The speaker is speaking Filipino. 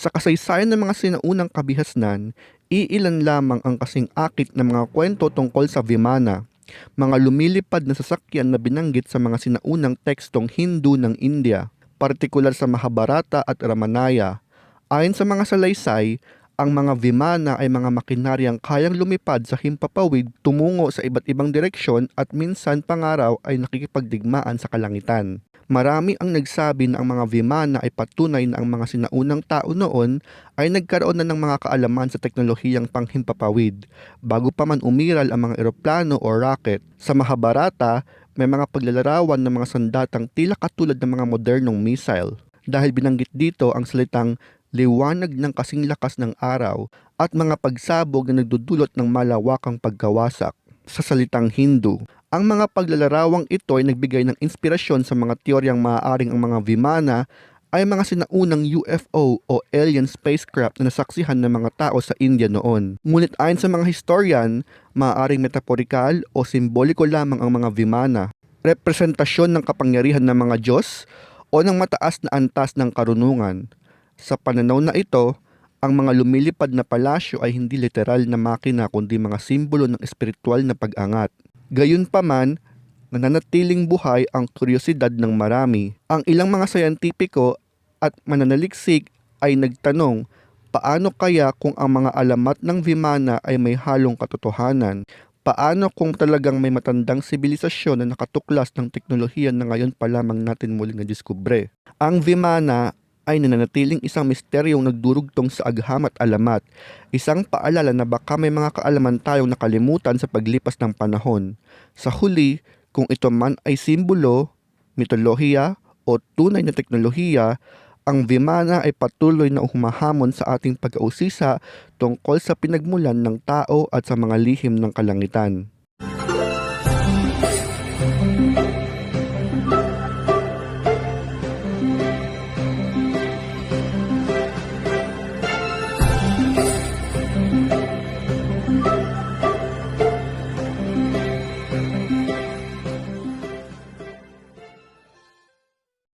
Sa kasaysayan ng mga sinaunang kabihasnan, iilan lamang ang kasing akit ng mga kwento tungkol sa Vimana, mga lumilipad na sasakyan na binanggit sa mga sinaunang tekstong Hindu ng India, partikular sa Mahabharata at Ramanaya. Ayon sa mga salaysay, ang mga Vimana ay mga makinaryang kayang lumipad sa himpapawid tumungo sa iba't ibang direksyon at minsan pangaraw ay nakikipagdigmaan sa kalangitan. Marami ang nagsabi na ang mga Vimana ay patunay na ang mga sinaunang tao noon ay nagkaroon na ng mga kaalaman sa teknolohiyang panghimpapawid bago pa man umiral ang mga eroplano o rocket. Sa Mahabharata, may mga paglalarawan ng mga sandatang tila katulad ng mga modernong missile. Dahil binanggit dito ang salitang liwanag ng kasing lakas ng araw at mga pagsabog na nagdudulot ng malawakang pagkawasak. Sa salitang Hindu, ang mga paglalarawang ito ay nagbigay ng inspirasyon sa mga teoryang maaaring ang mga Vimana ay mga sinaunang UFO o alien spacecraft na nasaksihan ng mga tao sa India noon. Ngunit ayon sa mga historian, maaaring metaporikal o simboliko lamang ang mga Vimana, representasyon ng kapangyarihan ng mga Diyos o ng mataas na antas ng karunungan. Sa pananaw na ito, ang mga lumilipad na palasyo ay hindi literal na makina kundi mga simbolo ng espiritual na pag-angat. Gayunpaman, nananatiling buhay ang kuryosidad ng marami. Ang ilang mga sayantipiko at mananaliksik ay nagtanong, paano kaya kung ang mga alamat ng Vimana ay may halong katotohanan? Paano kung talagang may matandang sibilisasyon na nakatuklas ng teknolohiya na ngayon pa lamang natin muling nadiskubre? Ang Vimana ay nananatiling isang misteryong nagdurugtong sa agham at alamat, isang paalala na baka may mga kaalaman tayong nakalimutan sa paglipas ng panahon. Sa huli, kung ito man ay simbolo, mitolohiya o tunay na teknolohiya, ang Vimana ay patuloy na humahamon sa ating pag-ausisa tungkol sa pinagmulan ng tao at sa mga lihim ng kalangitan.